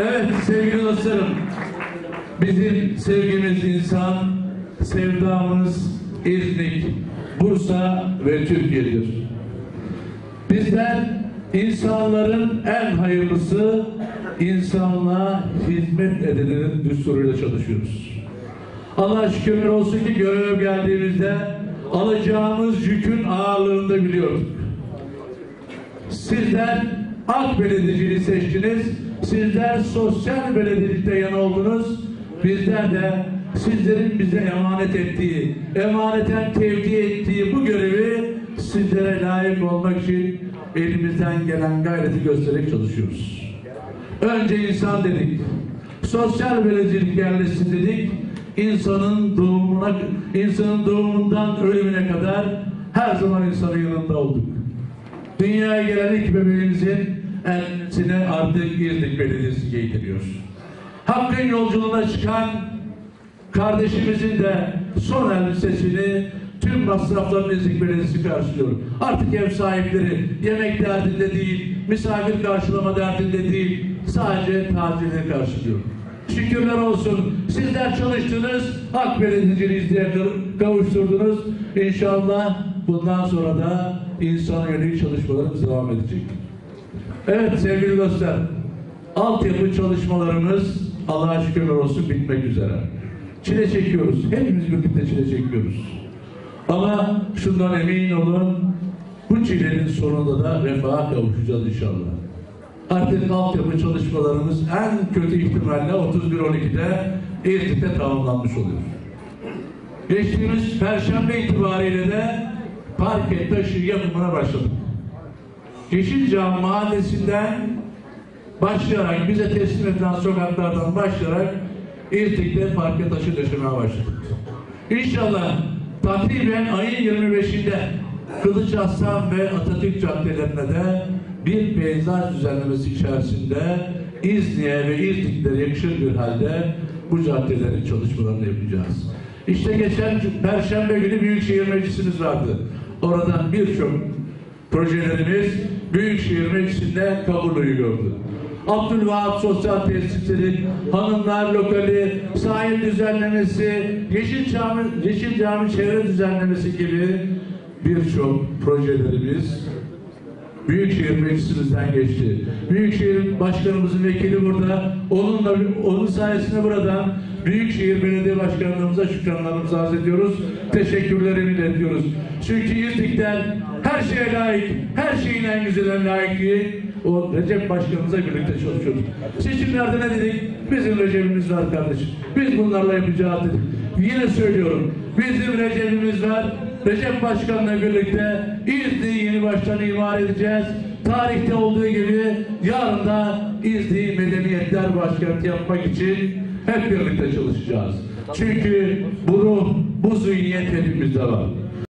Evet sevgili dostlarım. Bizim sevgimiz insan, sevdamız İznik, Bursa ve Türkiye'dir. Bizler insanların en hayırlısı insanlığa hizmet edenin düsturuyla çalışıyoruz. Allah şükürler olsun ki görev geldiğimizde alacağımız yükün ağırlığını da biliyorduk. Sizler AK belediyeciliği seçtiniz. Sizler sosyal belediyecilikte yan oldunuz. Bizler de sizlerin bize emanet ettiği, emaneten tevdi ettiği bu görevi sizlere layık olmak için elimizden gelen gayreti göstererek çalışıyoruz. Önce insan dedik. Sosyal belediyecilik yerleşsin dedik. İnsanın doğumuna, insanın doğumundan ölümüne kadar her zaman insanın yanında olduk. Dünyaya gelen ilk bebeğimizin elçisine artık İznik Belediyesi giydiriyor. Hakkın yolculuğuna çıkan kardeşimizin de son elbisesini tüm masraflarını İznik Belediyesi karşılıyor. Artık ev sahipleri yemek derdinde değil, misafir karşılama derdinde değil, sadece tatilini karşılıyor. Şükürler olsun. Sizler çalıştınız, hak belediyeciliği kavuşturdunuz. İnşallah bundan sonra da insana yönelik çalışmalarımız devam edecek. Evet sevgili dostlar, altyapı çalışmalarımız Allah'a şükürler olsun bitmek üzere. Çile çekiyoruz. Hepimiz birlikte çile çekiyoruz. Ama şundan emin olun, bu çilenin sonunda da refaha kavuşacağız inşallah. Artık altyapı çalışmalarımız en kötü ihtimalle 31-12'de İznik'te tamamlanmış oluyor. Geçtiğimiz Perşembe itibariyle de parke taşı yapımına başladık. Yeşilcam mahallesinden başlayarak bize teslim edilen sokaklardan başlayarak İznik'te parke taşı döşemeye başladık. İnşallah takriben ayın 25'inde Kılıç Aslan ve Atatürk caddelerine de bir peyzaj düzenlemesi içerisinde İznik'e ve İzniklere yakışır bir halde bu caddelerin çalışmalarını yapacağız. İşte geçen Perşembe günü Büyükşehir Meclisimiz vardı. Oradan birçok projelerimiz Büyükşehir Meclisi'nde kabulü gördü. Abdülvahap Sosyal Tesisleri, Hanımlar Lokali, sahil düzenlemesi, Yeşil Cami, Yeşil Cami çevre düzenlemesi gibi birçok projelerimiz Büyükşehir Meclisimizden geçti. Büyükşehir Başkanımızın vekili burada. Onunla, onun sayesinde buradan Büyükşehir Belediye Başkanlığımıza şükranlarımızı arz ediyoruz. Teşekkürlerimi iletiyoruz. Çünkü İznik'ten her şeye layık, her şeyin en güzeline layık diye o Recep Başkanımıza birlikte çalışıyoruz. Seçimlerde ne dedik? Bizim Recep'imiz var kardeşim. Biz bunlarla yapacağız dedik. Yine söylüyorum. Bizim Recep'imiz var. Recep Başkan'la birlikte İznik'i yeni baştan imar edeceğiz. Tarihte olduğu gibi yarın da İznik'i Medeniyetler Başkenti yapmak için hep birlikte çalışacağız. Çünkü bu ruh, bu zihniyet hepimizde var.